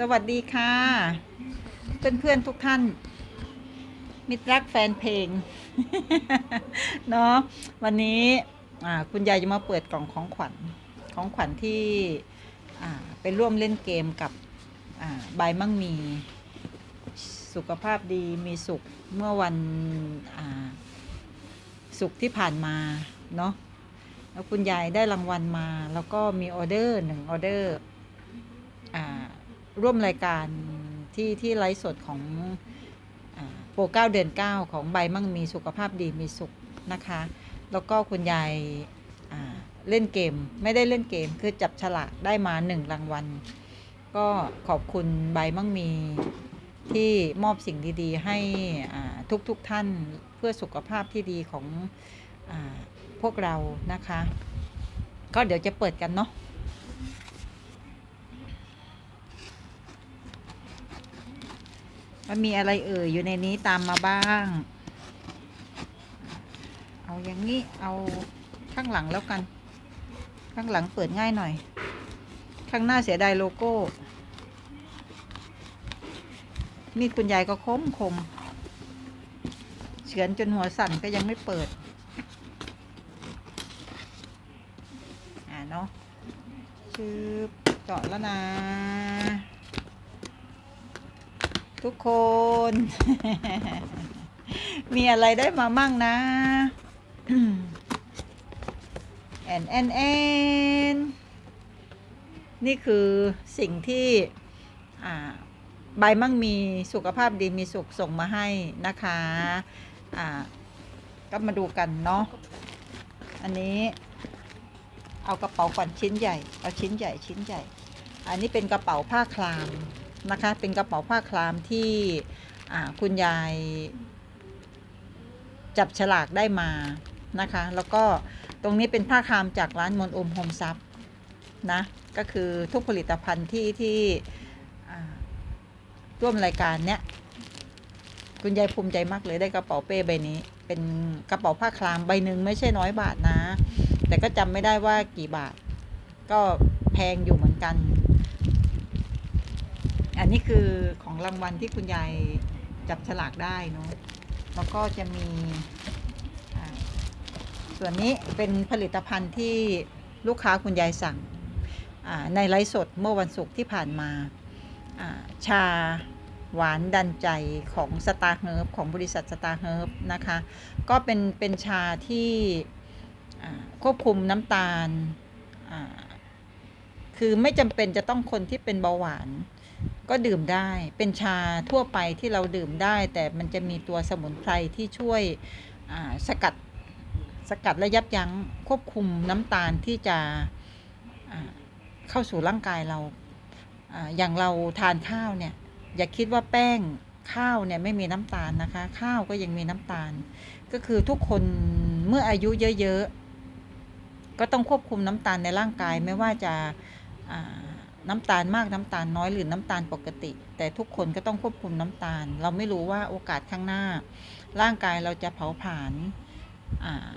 สวัสดีค่ะ เพื่อนๆทุกท่าน มิตรรักแฟนเพลง เนาะวันนี้คุณยายจะมาเปิดกล่องของขวัญของขวัญที่ไปร่วมเล่นเกมกับบายมั่งมีสุขภาพดีมีสุขเมื่อวันสุขที่ผ่านมาเนาะแล้วคุณยายได้รางวัลมา แล้วก็มีออเดอร์หนึ่งออเดอร์อ่า ร่วมรายการที่ที่ไลฟ์สดของโปรเก้าเดือน 9 ของใบมั่งมีสุขภาพดีมีสุขนะคะ แล้วก็คุณยายเล่นเกมไม่ได้เล่นเกมคือจับฉลากได้มาหนึ่งรางวัล ก็ขอบคุณใบมั่งมีที่มอบสิ่งดีๆ ให้ทุกๆทท่านเพื่อสุขภาพที่ดีของอพวกเรานะคะ ก็เดี๋ยวจะเปิดกันเนาะ มันมีอะไรเอ่ยอยู่ในนี้ตามมาบ้าง เอาอย่างนี้เอาข้างหลังแล้วกัน ข้างหลังเปิดง่ายหน่อย ข้างหน้าเสียดายโลโก้มีดคุณยายก็คมคมเฉือนจนหัวสั่นก็ยังไม่เปิด อ่าเนาะชืบเจาะแล้วนะ ทุกคน มีอะไรได้มามั่งนะแอนแอนแอนนี่คือสิ่งที่ใบมั่งมีสุขภาพดีมีสุขส่งมาให้นะคะก็มาดูกันเนาะอันนี้เอากระเป๋าก่อนชิ้นใหญ่ เอาชิ้นใหญ่ชิ้นใหญ่ อันนี้เป็นกระเป๋าผ้าคลาม นะคะ เป็นกระเป๋าผ้าคลามที่คุณยายจับฉลากได้มานะคะ แล้วก็ตรงนี้เป็นผ้าคลามจากร้านมนอมโฮมซับนะ ก็คือทุกผลิตภัณฑ์ที่ที่ร่วมรายการเนี้ยคุณยายภูมิใจมากเลยได้กระเป๋าเป้ใบนี้ เป็นกระเป๋าผ้าคลามใบหนึ่งไม่ใช่น้อยบาทนะ แต่ก็จำไม่ได้ว่ากี่บาท ก็แพงอยู่เหมือนกัน อันนี้คือของรางวัลที่คุณยายจับฉลากได้เนาะแล้วก็จะมี ส่วนนี้เป็นผลิตภัณฑ์ที่ลูกค้าคุณยายสั่งในไลฟ์สดเมื่อวันศุกร์ที่ผ่านมาชาหวานดันใจของสตาร์เฮิร์บของบริษัทสตาร์เฮิร์บนะคะ ก็เป็นเป็นชาที่ควบคุมน้ำตาล คือไม่จำเป็นจะต้องคนที่เป็นเบาหวาน ก็ดื่มได้เป็นชาทั่วไปที่เราดื่มได้ แต่มันจะมีตัวสมุนไพรที่ช่วยสกัดสกัดและยับยั้งควบคุมน้ำตาลที่จะเข้าสู่ร่างกายเราอย่างเราทานข้าวเนี่ยอย่าคิดว่าแป้งข้าวเนี่ยไม่มีน้ำตาลนะคะ ข้าวก็ยังมีน้ำตาล ก็คือทุกคนเมื่ออายุเยอะๆก็ต้องควบคุมน้ำตาลในร่างกายไม่ว่าจะ น้ำตาลมากน้ำตาลน้อยหรือน้ำตาลปกติ แต่ทุกคนก็ต้องควบคุมน้ำตาล เราไม่รู้ว่าโอกาสข้างหน้า ร่างกายเราจะเผาผลาญ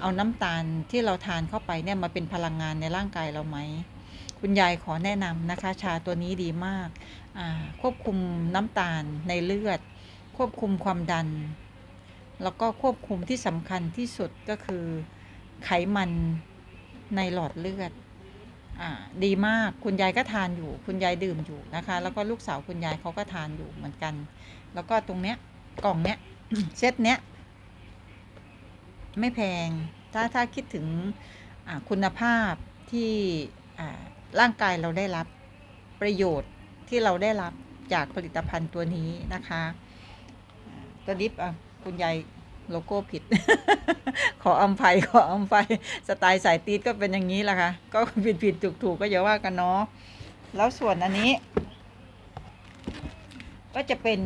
เอาน้ำตาลที่เราทานเข้าไปเนี่ยมาเป็นพลังงานในร่างกายเราไหมคุณยายขอแนะนำนะคะ ชาตัวนี้ดีมาก ควบคุมน้ำตาลในเลือด ควบคุมความดัน แล้วก็ควบคุมที่สำคัญที่สุดก็คือไขมันในหลอดเลือด ดีมากคุณยายก็ทานอยู่ คุณยายดื่มอยู่นะคะ แล้วก็ลูกสาวคุณยายเขาก็ทานอยู่เหมือนกัน แล้วก็ตรงเนี้ยกล่องเนี้ยเซตเนี้ยไม่แพง ถ้าถ้าคิดถึงคุณภาพที่ร่างกายเราได้รับประโยชน์ที่เราได้รับจากผลิตภัณฑ์ตัวนี้นะคะ ตัวนี้คุณยาย โลโก้ผิด ขออภัยขออภัยสไตล์สายตีดก็เป็นอย่างนี้แหละค่ะ ก็ผิดผิดถูกถูกก็อย่าว่ากันเนาะแล้วส่วนอันนี้ ก็จะเป็น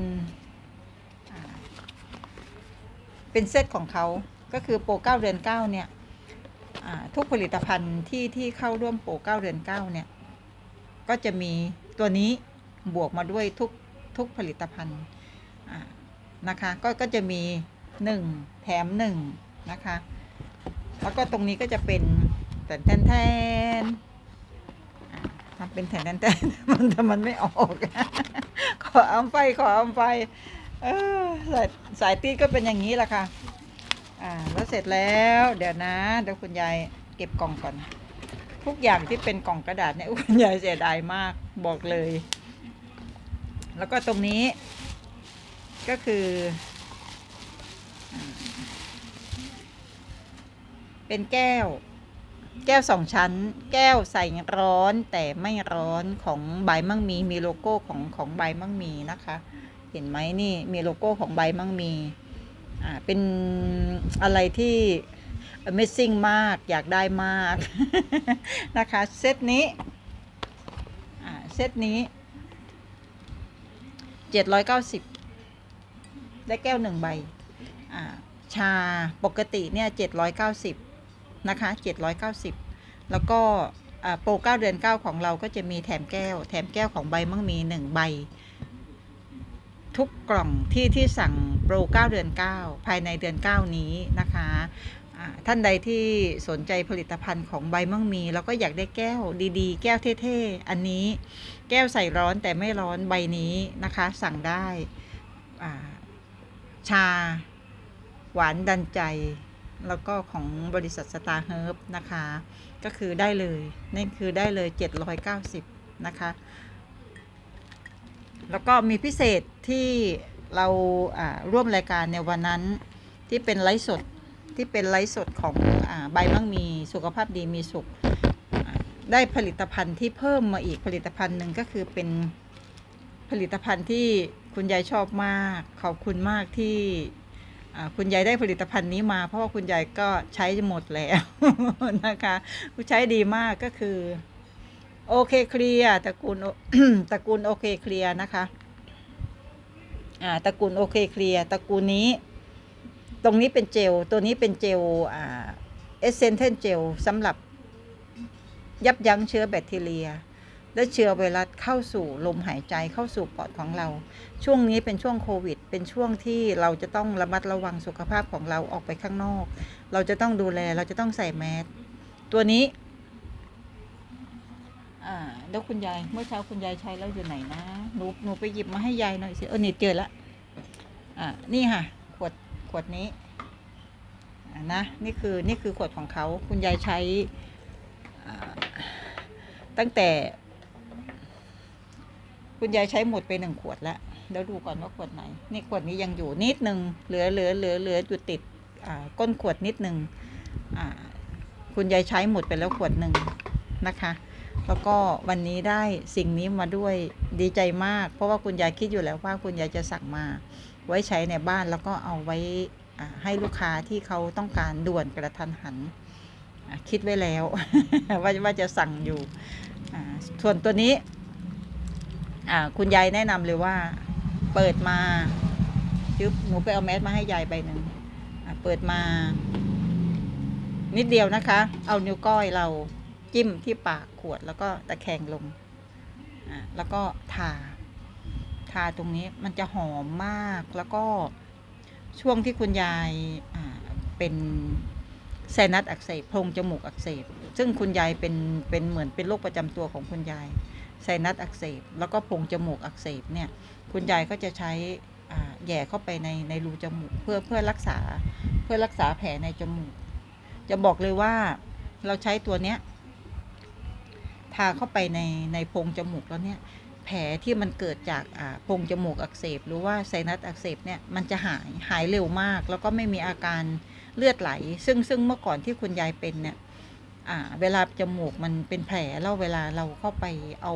เป็นเซตของเขาก็คือโปรเก้าเดือนเก้าเนี่ยทุกผลิตภัณฑ์ที่ที่เข้าร่วมโปรเก้าเดือนเก้าเนี่ย ก็จะมีตัวนี้บวกมาด้วยทุกทุกผลิตภัณฑ์นะคะ ก็ก็จะมี หนึ่งแถมหนึ่งนะคะ แล้วก็ตรงนี้ก็จะเป็นแทนแทนทำเป็นแทนแทนมันแต่มันไม่ออก ขออ้ํไฟขออ้ํไฟเออสายสายตีก็เป็นอย่างนี้แหละค่ะ อ่าแล้วเสร็จแล้วเดี๋ยวนะเดี๋ยวคุณยายเก็บกล่องก่อน ทุกอย่างที่เป็นกล่องกระดาษเนี่ยคุณยายเสียดายมากบอกเลย แล้วก็ตรงนี้ก็คือ เป็นแก้ว แก้วสองชั้น แก้วใส่ร้อนแต่ไม่ร้อนของใบมั่งมี มีโลโก้ของของใบมั่งมีนะคะ เห็นไหมนี่มีโลโก้ของใบมั่งมี อ่า เป็นอะไรที่ Amazing มาก อยากได้มาก นะคะ เซตนี้ อ่า เซตนี้เจ็ดร้อยเก้าสิบได้แก้วหนึ่งใบ ชาปกติเนี่ยเจ็ดร้อยเก้าสิบนะคะเจ็ดร้อยเก้าสิบแล้วก็โปรเก้าเดือนเก้าของเราก็จะมีแถมแก้ว แถมแก้วของใบมั่งมีหนึ่งใบ ทุกกล่องที่ที่สั่งโปร9เดือน9ภายในเดือน9นี้นะคะท่านใดที่สนใจผลิตภัณฑ์ของใบมั่งมี แล้วก็อยากได้แก้วดีๆ แก้วเท่ๆ อันนี้แก้วใส่ร้อนแต่ไม่ร้อนใบนี้นะคะ สั่งได้ชา หวานดันใจ แล้วก็ของบริษัทสตาร์เฮิร์บนะคะ ก็คือได้เลยนั่นคือได้เลย 790 นะคะ แล้วก็มีพิเศษที่เราอ่าร่วมรายการในวันนั้นที่เป็นไลฟ์สดที่เป็นไลฟ์สดของอาใบมั่งมีสุขภาพดีมีสุข ได้ผลิตภัณฑ์ที่เพิ่มมาอีกผลิตภัณฑ์หนึ่งก็คือเป็นผลิตภัณฑ์ที่คุณยายชอบมาก ขอบคุณมากที่ คุณยายได้ผลิตภัณฑ์นี้มา เพราะว่าคุณยายก็ใช้หมดแล้วนะคะใช้ดีมากก็คือโอเคเคลียร์ตระกูลโอตระกูลโอเคเคลียร์นะคะอ่าตระกูลโอเคเคลียร์ตระกูลนี้ ตรงนี้เป็นเจลตัวนี้เป็นเจลอ่าเอเซนเทนเจลสำหรับยับยั้งเชื้อแบคทีเรีย และเชื้อไวรัสเข้าสู่ลมหายใจเข้าสู่ปอดของเรา ช่วงนี้เป็นช่วงโควิด เป็นช่วงที่เราจะต้องระมัดระวังสุขภาพของเราออกไปข้างนอก เราจะต้องดูแลเราจะต้องใส่แมสตัวนี้อ่าแล้วคุณยายเมื่อเช้าคุณยายใช้แล้วอยู่ไหนนะหนูหนูไปหยิบมาให้ยายหน่อยสิเออนี่เจอละอ่านี่ค่ะ ขวดขวดนี้นะนี่คือนี่คือขวดของเขาคุณยายใช้ตั้งแต่ คุณยายใช้หมดไปหนึ่งขวดแล้วเดี๋ยวดูก่อนว่าขวดไหน นี่ขวดนี้ยังอยู่นิดนึง เหลือเหลือเหลือเหลืออยู่ติดก้นขวดนิดนึงอ่าคุณยายใช้หมดไปแล้วขวดหนึ่งนะคะ แล้วก็วันนี้ได้สิ่งนี้มาด้วยดีใจมาก เพราะว่าคุณยายคิดอยู่แล้วว่าคุณยายจะสั่งมาไว้ใช้ในบ้านแล้วก็เอาไว้ให้ลูกค้าที่เขาต้องการด่วนกระทันหันคิดไว้แล้วว่าว่าจะสั่งอยู่ส่วนตัวนี้ อ่าคุณยายแนะนำเลยว่า เปิดมาจึ๊บหนูไปเอาแมสมาให้ยายใบหนึ่งอะเปิดมา นิดเดียวนะคะ เอานิ้วก้อยเราจิ้มที่ปากขวดแล้วก็ตะแคงลงอะแล้วก็ทา ทาตรงนี้มันจะหอมมากแล้วก็ช่วงที่คุณยายอ่าเป็นไซนัสอักเสบโพรงจมูกอักเสบ ซึ่งคุณยายเป็นเป็นเหมือนเป็นโรคประจำตัวของคุณยาย ไซนัสอักเสบ แล้วก็โพรงจมูกอักเสบเนี่ยคุณยายก็จะใช้แหย่เข้าไปในในรูจมูกเพื่อเพื่อรักษาเพื่อรักษาแผลในจมูก จะบอกเลยว่าเราใช้ตัวเนี้ยทาเข้าไปในในโพรงจมูกแล้วเนี่ยแผลที่มันเกิดจากอ่าโพรงจมูกอักเสบ หรือว่าไซนัสอักเสบเนี่ยมันจะหายหายเร็วมาก แล้วก็ไม่มีอาการเลือดไหล ซึ่งซึ่งเมื่อก่อนที่คุณยายเป็นเนี่ย อ่าเวลาจมูกมันเป็นแผลแล้วเวลาเราเข้าไปเอา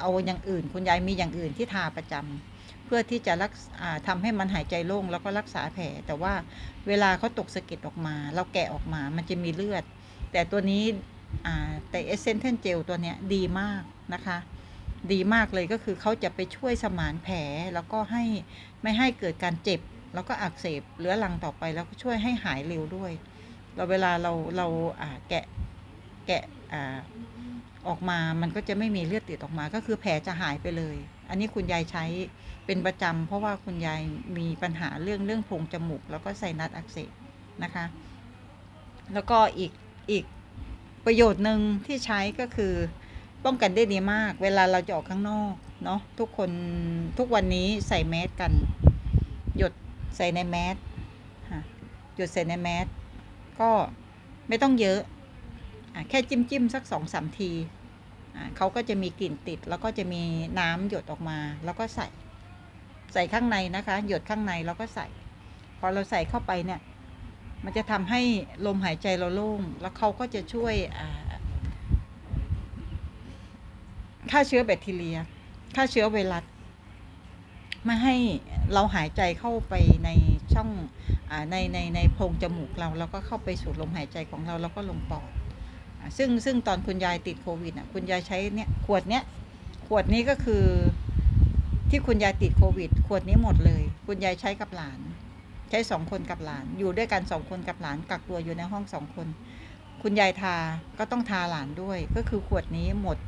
เอาอย่างอื่น คุณยายมีอย่างอื่นที่ทาประจำเพื่อที่จะรักอ่าทำให้มันหายใจโล่งแล้วก็รักษาแผล แต่ว่าเวลาเขาตกสะเก็ดออกมา เราแกะออกมามันจะมีเลือด แต่ตัวนี้อ่าแต่เอเซนเทนเจลตัวเนี้ยดีมากนะคะ ดีมากเลยก็คือเขาจะไปช่วยสมานแผลแล้วก็ให้ไม่ให้เกิดการเจ็บ แล้วก็อักเสบเรื้อรังต่อไปแล้วก็ช่วยให้หายเร็วด้วย เราเวลาเราเราแกะแกะออกมามันก็จะไม่มีเลือดติดออกมา ก็คือแผลจะหายไปเลย อันนี้คุณยายใช้เป็นประจำเพราะว่าคุณยายมีปัญหาเรื่องเรื่องโพรงจมูก แล้วก็ไซนัสอักเสบนะคะ แล้วก็อีกอีกประโยชน์หนึ่งที่ใช้ก็คือป้องกันได้ดีมาก เวลาเราจะออกข้างนอกเนาะทุกคนทุกวันนี้ใส่แมสกัน หยดใส่ในแมสหยดใส่ในแมส ก็ไม่ต้องเยอะอะแค่จิ้มจิ้มๆสักสองสามทีเขาก็จะมีกลิ่นติด แล้วก็จะมีน้ำหยดออกมา แล้วก็ใส่ ใส่ข้างในนะคะ หยดข้างในแล้วก็ใส่ พอเราใส่เข้าไปเนี่ย มันจะทำให้ลมหายใจเราโล่ง แล้วเขาก็จะช่วยฆ่าเชื้อแบคทีเรียฆ่าเชื้อไวรัสไม่ให้เราหายใจเข้าไปใน ช่องอในในในโพรงจมูกเรา แล้วก็เข้าไปสู่ลมหายใจของเราแล้วก็ลงปอดซึ่งซึ่งตอนคุณยายติดโควิดอะคุณยายใช้เนี่ยขวดเนี้ยขวดนี้ก็คือที่คุณยายติดโควิด ขวดนี้หมดเลย คุณยายใช้กับหลาน ใช้สองคนกับหลาน อยู่ด้วยกันสองคนกับหลานกักตัวอยู่ในห้องสองคน คุณยายทาก็ต้องทาหลานด้วย ก็คือขวดนี้หมด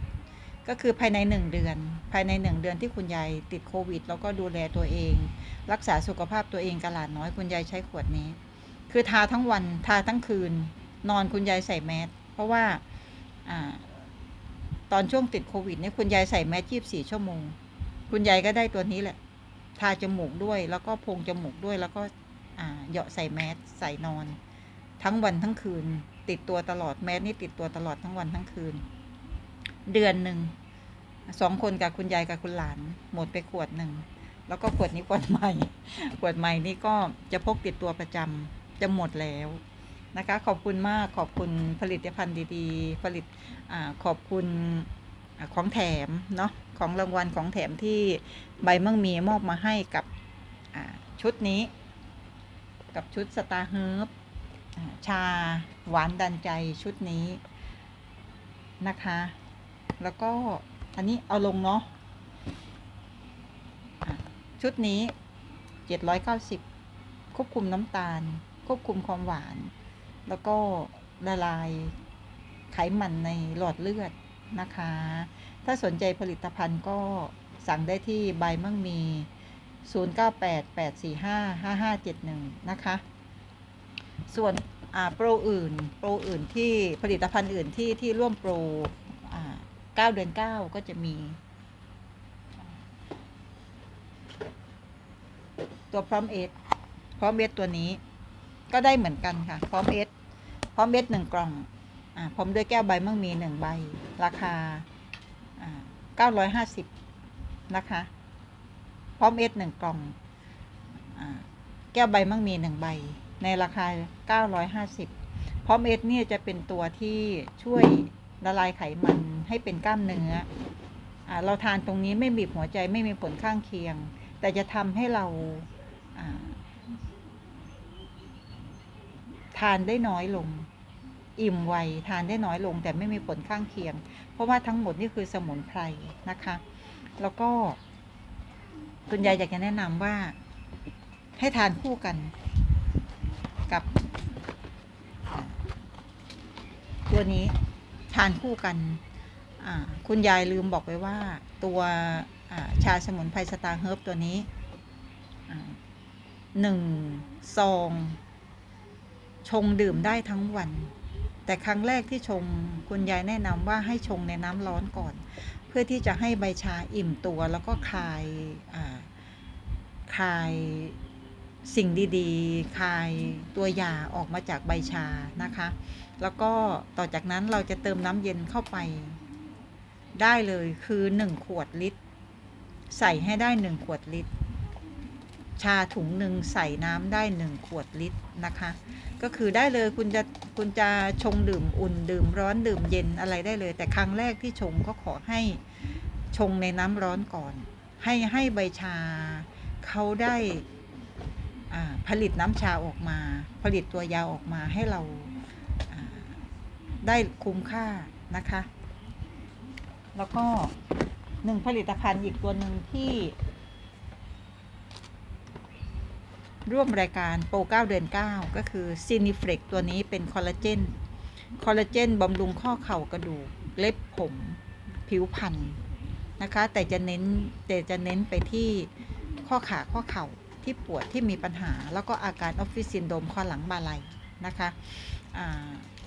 ก็คือภายในหนึ่งเดือน ภายในหนึ่งเดือนที่คุณยายติดโควิด แล้วก็ดูแลตัวเอง รักษาสุขภาพตัวเองกับหลานน้อยคุณยายใช้ขวดนี้ คือทาทั้งวันทาทั้งคืน นอนคุณยายใส่แมสเพราะว่าอาตอนช่วงติดโควิดเนี่ยคุณยายใส่แมสยี่บสี่ชั่วโมง คุณยายก็ได้ตัวนี้แหละ ทาจมูกด้วยแล้วก็พงจมูกด้วยแล้วก็เหยาะใส่แมสใส่นอน ทั้งวันทั้งคืน ติดตัวตลอดแมสนี่ติดตัวตลอดทั้งวันทั้งคืน เดือนหนึ่งสองคนกับคุณยายกับคุณหลาน หมดไปขวดหนึ่งแล้วก็ขวดนี้ขวดใหม่ขวดใหม่นี่ก็จะพกติดตัวประจำจะหมดแล้วนะคะ ขอบคุณมากขอบคุณผลิตภัณฑ์ดีๆ ผลิตอขอบคุณอของแถมเนาะของรางวัลของแถมที่ใบมั่งมีมอบมาให้กับชุดนี้ กับชุดสตาร์เฮิร์บชาหวานดันใจชุดนี้นะคะ แล้วก็อันนี้เอาลงเนาะชุดนี้ 790 ควบคุมน้ำตาล ควบคุมความหวาน แล้วก็ละลายไขมันในหลอดเลือดนะคะ ถ้าสนใจผลิตภัณฑ์ก็สั่งได้ที่ใบมั่งมี 0988455571 นะคะ ส่วนโปรอื่น โปรอื่นที่ผลิตภัณฑ์อื่นที่ที่ร่วมโปร อ่าเดือน9ก็จะมี ตัวพร้อมเอสพร้อมเอสตัวนี้ ก็ได้เหมือนกันค่ะ พร้อมเอสพร้อมเอสหนึ่งกล่องอ่าพร้อมด้วยแก้วใบมั่งมีหนึ่งใบ ราคาเก้าร้อยห้าสิบนะคะ พร้อมเอสหนึ่งกล่องอ่าแก้วใบมั่งมีหนึ่งใบ ในราคาเก้าร้อยห้าสิบพร้อมเอสเนี่ยจะเป็นตัวที่ช่วย ละลายไขมันให้เป็นกล้ามเนื้ออเราทานตรงนี้ไม่บีบหัวใจไม่มีผลข้างเคียง แต่จะทำให้เราอ่าทานได้น้อยลง อิ่มไวทานได้น้อยลง แต่ไม่มีผลข้างเคียง เพราะว่าทั้งหมดนี่คือสมุนไพรนะคะ แล้วก็คุณยายอยากจะแนะนำว่า ให้ทานคู่กันกับ ตัวนี้ ทานคู่กัน คุณยายลืมบอกไปว่าตัวชาสมุนไพรสตาร์เฮิร์บตัวนี้หนึ่งซอง ชงดื่มได้ทั้งวัน แต่ครั้งแรกที่ชงคุณยายแนะนำว่าให้ชงในน้ำร้อนก่อน เพื่อที่จะให้ใบชาอิ่มตัวแล้วก็คลายคลาย สิ่งดีๆ คายตัวยาออกมาจากใบชานะคะ แล้วก็ต่อจากนั้นเราจะเติมน้ำเย็นเข้าไป ได้เลยคือ 1 ขวดลิตร ใส่ให้ได้ 1 ขวดลิตร ชาถุงหนึ่งใส่น้ำได้ 1 ขวดลิตรนะคะ ก็คือได้เลยคุณจะคุณจะชงดื่มอุ่นดื่มร้อนดื่มเย็นอะไรได้เลย แต่ครั้งแรกที่ชงก็ขอให้ชงในน้ำร้อนก่อน ให้ให้ใบชาเขาได้ ผลิตน้ำชาออกมา ผลิตตัวยาออกมาให้เราได้คุ้มค่านะคะ แล้วก็หนึ่งผลิตภัณฑ์อีกตัวหนึ่งที่ ร่วมรายการโปร9เดือน 9 ก็คือซีนิเฟล็กตัวนี้เป็นคอลลาเจนคอลลาเจนบำรุงข้อเข่ากระดูกเล็บผมผิวพรรณนะคะ แต่จะเน้นแต่จะเน้นไปที่ข้อขาข้อเข่า ที่ปวดที่มีปัญหา แล้วก็อาการออฟฟิศซินโดมข้อหลังบ่าไหลนะคะ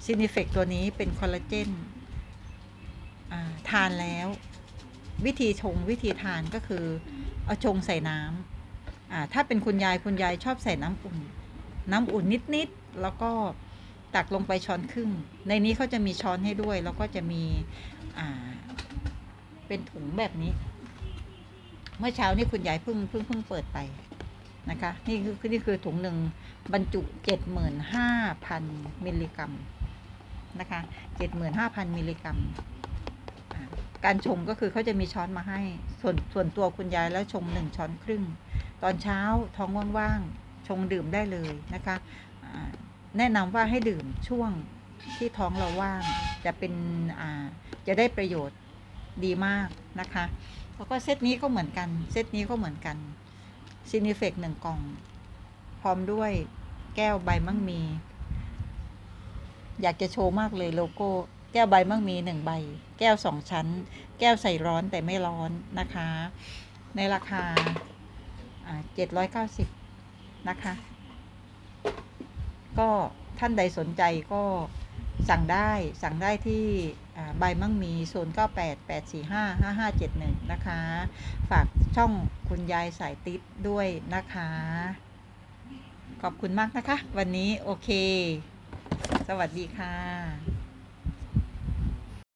ซีนิเฟกตัวนี้เป็นคอลลาเจนทานแล้ว วิธีชงวิธีทานก็คือ เอาชงใส่น้ำถ้าเป็นคุณยายคุณยายชอบใส่น้ำอุ่น น้ำอุ่นนิดๆแล้วก็ตักลงไปช้อนครึ่ง ในนี้เขาจะมีช้อนให้ด้วย แล้วก็จะมีเป็นถุงแบบนี้ เมื่อเช้านี่คุณยายเพิ่งเพิ่งเพิ่งเปิดไป นะคะนี่คือนี่คือถุงหนึ่งบรรจุเจ็ดหมื่นห้าพันมิลลิกรัมนะคะเจ็ดหมื่นห้าพันมิลลิกรัม การชงก็คือเขาจะมีช้อนมาให้ ส่วนส่วนตัวคุณยายแล้วชงหนึ่งช้อนครึ่ง ตอนเช้าท้องว่างๆ ชงดื่มได้เลยนะคะ แนะนำว่าให้ดื่มช่วงที่ท้องเราว่าง จะเป็นจะได้ประโยชน์ดีมากนะคะ แล้วก็เซตนี้ก็เหมือนกัน เซตนี้ก็เหมือนกัน ซินิเฟกหนึ่งกล่อง พร้อมด้วยแก้วใบมั่งมี อยากจะโชว์มากเลยโลโก้ แก้วใบมั่งมีหนึ่งใบ แก้วสองชั้น แก้วใส่ร้อนแต่ไม่ร้อนนะคะ ในราคาเจ็ดร้อยเก้าสิบนะคะ ก็ท่านใดสนใจก็ สั่งได้สั่งได้ที่ใบมั่งมี 0 9 8 8 4 5 5 5 7 1 นะคะ ฝากช่องคุณยายสายติ๊บด้วยนะคะ ขอบคุณมากนะคะ วันนี้โอเค สวัสดีค่ะ